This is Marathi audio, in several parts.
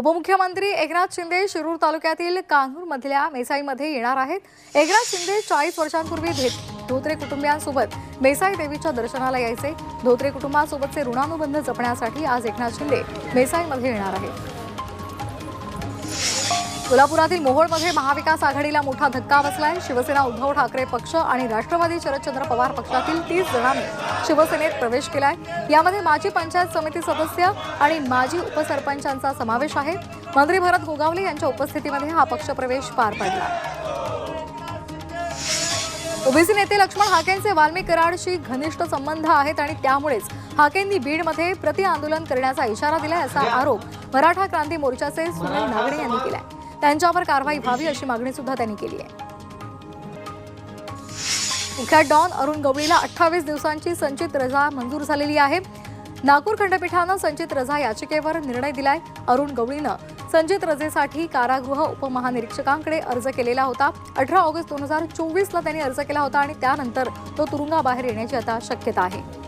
उपमुख्यमंत्री एकनाथ शिंदे शिरूर तालुक्यातील कान्हूरमधल्या मेसाईमध्ये येणार आहेत. एकनाथ शिंदे चाळीस वर्षांपूर्वी धे- धोत्रे कुटुंबियांसोबत मेसाई देवीच्या दर्शनाला यायचे. धोत्रे कुटुंबासोबतचे ऋणानुबंध जपण्यासाठी आज एकनाथ शिंदे मेसाईमध्ये येणार आहेत. कोल्हापुरातील मोहोळमध्ये महाविकास आघाडीला मोठा धक्का बसलाय. शिवसेना उद्धव ठाकरे पक्ष आणि राष्ट्रवादी शरदचंद्र पवार पक्षातील तीस जणांनी शिवसेनेत प्रवेश केलाय. यामध्ये माजी पंचायत समिती सदस्य आणि माजी उपसरपंचांचा समावेश आहे. मंत्री भरत गोगावले यांच्या उपस्थितीमध्ये हा पक्षप्रवेश पार पडला. ओबीसी नेते लक्ष्मण हाकेंचे वाल्मी कराडशी घनिष्ठ संबंध आहेत आणि त्यामुळेच हाकेंनी बीडमध्ये प्रति आंदोलन करण्याचा इशारा दिलाय असा आरोप मराठा क्रांती मोर्चाचे सुनील नागडे यांनी केलाय. त्यांच्यावर कारवाई व्हावी अशी मागणी सुद्धा त्यांनी केली आहे. मुख्या डॉन अरुण गवळीला अठ्ठावीस दिवसांची संचित रजा मंजूर झालेली आहे. नागपूर खंडपीठानं संचित रजा याचिकेवर निर्णय दिलाय. अरुण गवळीनं संचित रजेसाठी कारागृह उपमहानिरीक्षकांकडे अर्ज केलेला होता. अठरा ऑगस्ट दोन हजार चोवीसला त्यांनी अर्ज केला होता आणि त्यानंतर तो तुरुंगाबाहेर येण्याची आता शक्यता आहे.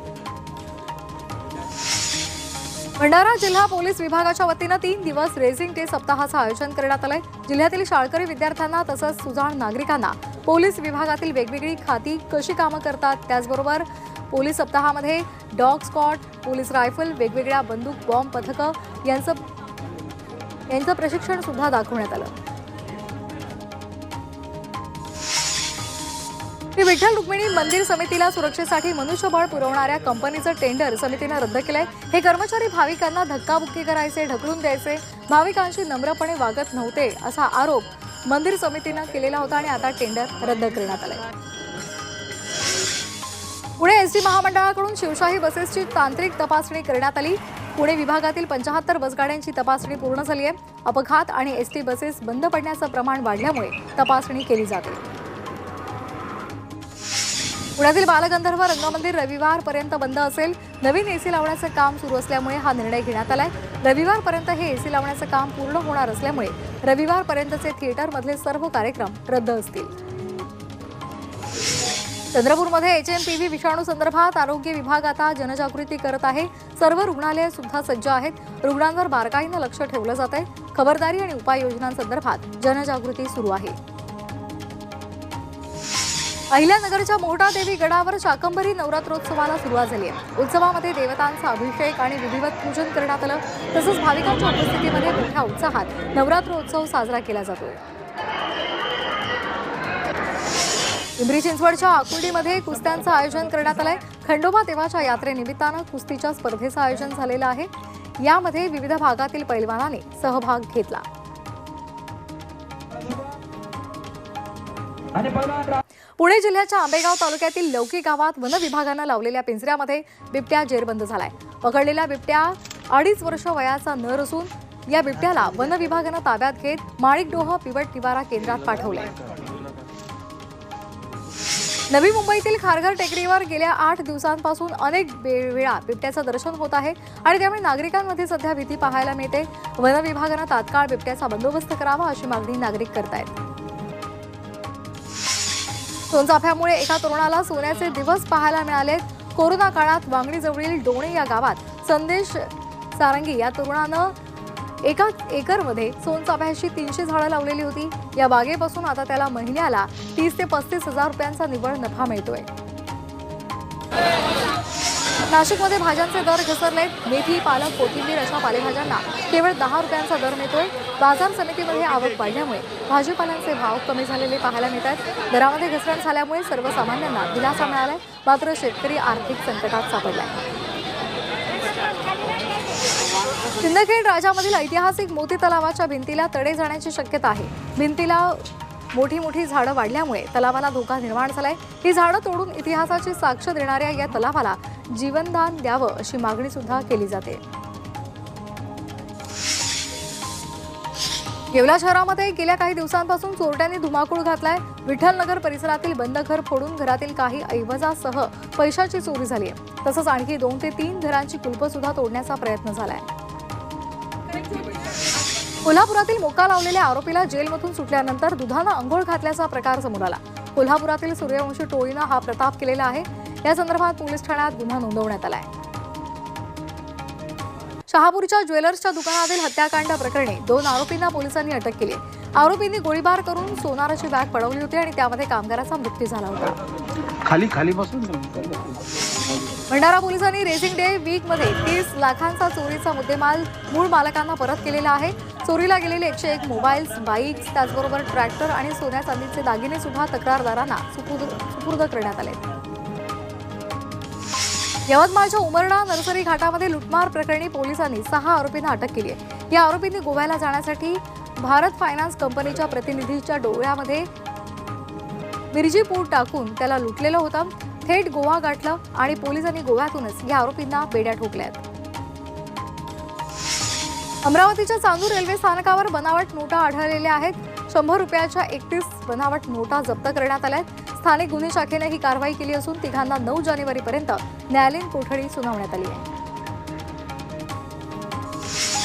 भंडारा जिल्हा पोलीस विभागाच्या वतीनं तीन दिवस रेझिंग डे सप्ताहाचं आयोजन करण्यात आलंय. जिल्ह्यातील शाळकरी विद्यार्थ्यांना तसंच सुजाण नागरिकांना पोलीस विभागातील वेगवेगळी खाती कशी कामं करतात त्याचबरोबर पोलीस सप्ताहामध्ये डॉग स्कॉट पोलीस रायफल वेगवेगळ्या बंदूक बॉम्ब पथकं यांचं यांचं प्रशिक्षण सुद्धा दाखवण्यात आलं. विठ्ठल रुक्मिणी मंदिर समितीला सुरक्षेसाठी मनुष्यबळ पुरवणाऱ्या कंपनीचं टेंडर समितीनं रद्द केलंय. हे कर्मचारी भाविकांना धक्काबुक्की करायचे ढकलून द्यायचे. भाविकांशी नम्रपणे वागत नव्हते असा आरोप मंदिर समितीनं केलेला होता आणि आता टेंडर रद्द करण्यात आलंय. पुणे एसटी महामंडळाकडून शिवशाही बसेसची तांत्रिक तपासणी करण्यात आली. पुणे विभागातील पंचाहत्तर बसगाड्यांची तपासणी पूर्ण झाली आहे. अपघात आणि एसटी बसेस बंद पडण्याचं प्रमाण वाढल्यामुळे तपासणी केली जाते. पुण्यातील बालगंधर्व रंगमंदिर रविवारपर्यंत बंद असेल. नवीन एसी लावण्याचं काम सुरू असल्यामुळे हा निर्णय घेण्यात आलाय. रविवारपर्यंत हे एसी लावण्याचं काम पूर्ण होणार असल्यामुळे रविवारपर्यंतचे थिएटरमधले सर्व कार्यक्रम रद्द असतील. चंद्रपूरमध्ये एच एम पी व्ही विषाणू संदर्भात आरोग्य विभाग आता जनजागृती करत आहे. सर्व रुग्णालये सुद्धा सज्ज आहेत. रुग्णांवर बारकाईनं लक्ष ठेवलं जात आहे खबरदारी आणि उपाययोजनांसंदर्भात जनजागृती सुरू आहे. अहिल्यानगरच्या मोठा देवी गडावर शाकंभरी नवरात्रोत्सवाला सुरुवात झाली आहे. उत्सवामध्ये देवतांचा अभिषेक आणि विधिवत पूजन करण्यात आलं. तसंच भाविकांच्या उपस्थितीमध्ये मोठ्या उत्साहात नवरात्रोत्सव साजरा केला जातोय पिंपरी चिंचवडच्या आकुर्डीमध्ये कुस्त्यांचं आयोजन करण्यात आलंय. खंडोबा देवाच्या यात्रेनिमित्तानं कुस्तीच्या स्पर्धेचं आयोजन झालेलं आहे. यामध्ये विविध भागातील पैलवानाने सहभाग घेतला. पुणे जिल्ह्याच्या आंबेगाव तालुक्यातील लौकी गावात वन विभागानं लावलेल्या पिंजऱ्यामध्ये बिबट्या जेरबंद झालाय. पकडलेला बिबट्या अडीच वर्ष वयाचा नर असून या बिबट्याला वन विभागानं ताब्यात घेत माणिकडोह पिवट निवारा केंद्रात पाठवलंय. नवी मुंबईतील खारघर टेकडीवर गेल्या आठ दिवसांपासून अनेक वेळा बिबट्याचं दर्शन होत आहे आणि त्यामुळे नागरिकांमध्ये सध्या भीती पाहायला मिळते. वन विभागानं तात्काळ बिबट्याचा बंदोबस्त करावा अशी मागणी नागरिक करतायत. सोनचाफ्यामुळे एका तरुणाला सोन्याचे दिवस पाहायला मिळाले. कोरोना काळात वांगणीजवळील डोणे या गावात संदेश सारंगी या तरुणानं एका एकरमध्ये सोनचाफ्याशी तीनशे झाडं लावलेली होती. या बागेपासून आता त्याला महिन्याला तीस ते पस्तीस हजार रुपयांचा निव्वळ नफा मिळतोय. नाशिकमध्ये भाज्यांचे दर घसरलेत मेथी पालक कोथिंबीर अशा पालेभाज्यांना केवळ दहा रुपयांचा दर मिळतोय. बाजार समितीमध्ये आवक वाढल्यामुळे भाजीपाल्यांचे भाव कमी झालेले पाहायला मिळतात दरामध्ये घसरण झाल्यामुळे सर्वसामान्यांना दिलासा मिळालाय. मात्र शेतकरी आर्थिक संकटात सापडलाय. सिंदखेड राजामधील ऐतिहासिक मोती तलावाच्या भिंतीला तडे जाण्याची शक्यता आहे. भिंतीला मोठी मोठी झाडं वाढल्यामुळे तलावाला धोका निर्माण झालाय. ही झाडं तोडून इतिहासाची साक्ष देणाऱ्या या तलावाला जीवनदान द्यावं अशी मागणी सुद्धा केली जाते. येवला शहरामध्ये गेल्या काही दिवसांपासून चोरट्यांनी धुमाकूळ घातलाय. विठ्ठलनगर परिसरातील बंद घर फोडून घरातील काही ऐवजासह पैशाची चोरी झाली आहे तसंच आणखी दोन ते तीन घरांची कुलपं सुद्धा तोडण्याचा प्रयत्न झालाय. कोल्हापुरातील मोका लावलेल्या आरोपीला जेलमधून सुटल्यानंतर दुधानं अंघोळ घातल्याचा प्रकार समोर आला. कोल्हापुरातील सूर्यवंशी टोळीनं हा प्रताप केलेला आहे. या संदर्भात पोलीस ठाण्यात गुन्हा नोंदवण्यात आलाय. शहापूरच्या ज्वेलर्सच्या दुकानातील हत्याकांड प्रकरणी दोन आरोपींना पोलिसांनी अटक केली. आरोपींनी गोळीबार करून सोनाराची बॅग पडवली होती आणि त्यामध्ये कामगाराचा मृत्यू झाला होता. खाली खाली बसून भंडारा पोलिसांनी रेसिंग डे वीकमध्ये तीस लाखांचा चोरीचा मुद्देमाल मूळ मालकांना परत केलेला आहे. चोरीला गेलेले एकशे एक मोबाईल्स बाईक्स त्याचबरोबर ट्रॅक्टर आणि सोन्या चांदीचे दागिने सुद्धा तक्रारदारांना सुपूर्द सुपूर्द करण्यात आले. यवतमाळच्या उमरडा नर्सरी घाटामध्ये लुटमार प्रकरणी पोलिसांनी सहा आरोपींना अटक केली आहे. या आरोपींनी गोव्याला जाण्यासाठी भारत फायनान्स कंपनीच्या प्रतिनिधीच्या डोळ्यामध्ये मिरजी टाकून त्याला लुटलेलं होतं. थेट गोवा गाठलं आणि पोलिसांनी गोव्यातूनच या आरोपींना बेड्या ठोकल्या आहेत अमरावतीच्या चांदूर रेल्वे स्थानकावर बनावट नोटा आढळलेल्या आहेत. शंभर रुपयाच्या एकतीस बनावट नोटा जप्त करण्यात आल्या आहेत. स्थानिक गुन्हे शाखेने ही कारवाई केली असून तिघांना नऊ जानेवारीपर्यंत न्यायालयीन कोठडी सुनावण्यात आली आहे.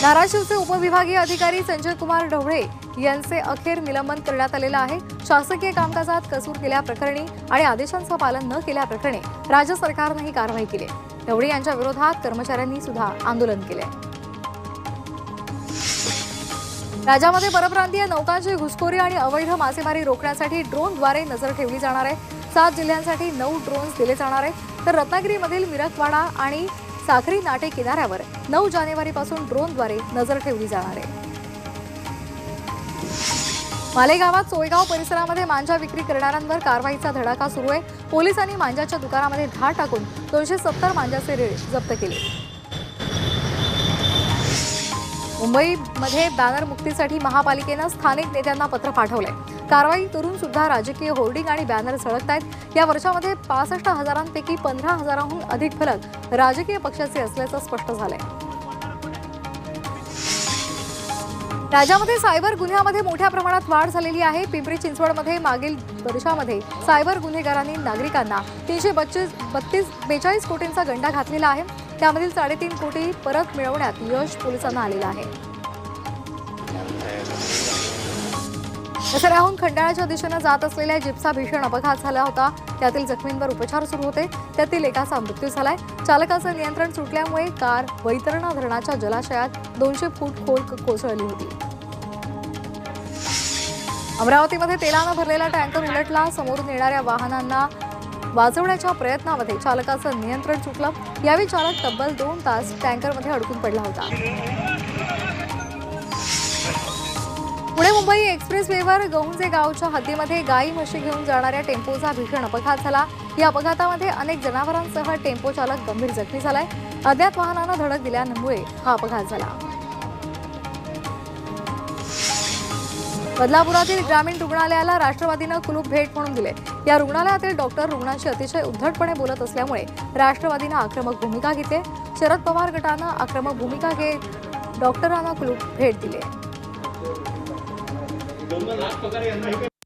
धाराशिवचे उपविभागीय अधिकारी संजय कुमार ढवळे यांचे अखेर निलंबन करण्यात आलेलं आहे. शासकीय कामकाजात कसूर केल्याप्रकरणी आणि आदेशांचं पालन न केल्याप्रकरणी राज्य सरकारनं ही कारवाई केली ढवळे यांच्या विरोधात कर्मचाऱ्यांनी सुद्धा आंदोलन केले राज्यामध्ये परप्रांतीय नौकांची घुसखोरी आणि अवैध मासेमारी रोखण्यासाठी ड्रोनद्वारे नजर ठेवली जाणार आहे. सात जिल्ह्यांसाठी नऊ ड्रोन्स दिले जाणार आहेत. तर रत्नागिरीमधील मिरकवाडा आणि साखरी नाटे किनाऱ्यावर नऊ जानेवारीपासून ड्रोनद्वारे नजर ठेवली जाणार आहे. मालेगावात सोयगाव परिसरामध्ये मांजा विक्री करणाऱ्यांवर कारवाईचा धडाका सुरू आहे. पोलिसांनी मांजाच्या दुकानामध्ये धाड टाकून दोनशे सत्तर मांजाचे रेळ जप्त केले. मुंबईमध्ये बॅनर मुक्तीसाठी महापालिकेनं स्थानिक नेत्यांना पत्र पाठवलंय. कारवाई करून सुद्धा राजकीय होर्डिंग आणि बॅनर झळकत आहेत या वर्षामध्ये पासष्ट हजारांपैकी पंधरा हजारांहून अधिक फलक राजकीय पक्षाचे असल्याचं स्पष्ट झालंय. राज्यामध्ये सायबर गुन्ह्यामध्ये मोठ्या प्रमाणात वाढ झालेली आहे. पिंपरी चिंचवडमध्ये मागील वर्षामध्ये सायबर गुन्हेगारांनी नागरिकांना तीनशे बत्तीस बत्तीस बेचाळीस कोटींचा गंडा घातलेला आहे. त्यामधील साडेतीन कोटी परत मिळवण्यात यश पोलिसांना आलेलं आहे. दसऱ्याहून खंडाळ्याच्या दिशेनं जात असलेल्या जिप्सा भीषण अपघात झाला होता. त्यातील जखमींवर उपचार सुरू होते. त्यातील एकाचा मृत्यू झालाय. चालकाचं नियंत्रण सुटल्यामुळे कार वैतरणा धरणाच्या जलाशयात दोनशे फूट खोल कोसळली होती. अमरावतीमध्ये तेलानं भरलेला टँकर उलटला. समोरून येणाऱ्या वाहनांना वाचवण्याच्या प्रयत्नामध्ये चालकाचं नियंत्रण सुटलं. यावेळी चालक तब्बल दोन तास टँकरमध्ये अडकून पडला होता. पुणे मुंबई एक्सप्रेस वेवर गहुंजे गावच्या हद्दीमध्ये गाई म्हशी घेऊन जाणाऱ्या टेम्पोचा भीषण अपघात झाला. या अपघातामध्ये अनेक जनावरांसह टेम्पो चालक गंभीर जखमी झालाय. अज्ञात वाहनानं धडक दिल्यामुळे हा अपघात झाला. बदलापुरातील ग्रामीण रुग्णालयाला राष्ट्रवादीनं कुलूप भेट म्हणून दिले. या रुग्णालयातील डॉक्टर रुग्णांशी अतिशय उद्धटपणे बोलत असल्यामुळे राष्ट्रवादीनं आक्रमक भूमिका घेतली. शरद पवार गटानं आक्रमक भूमिका घेत डॉक्टरांना कुलूप भेट दिली. 小谷さん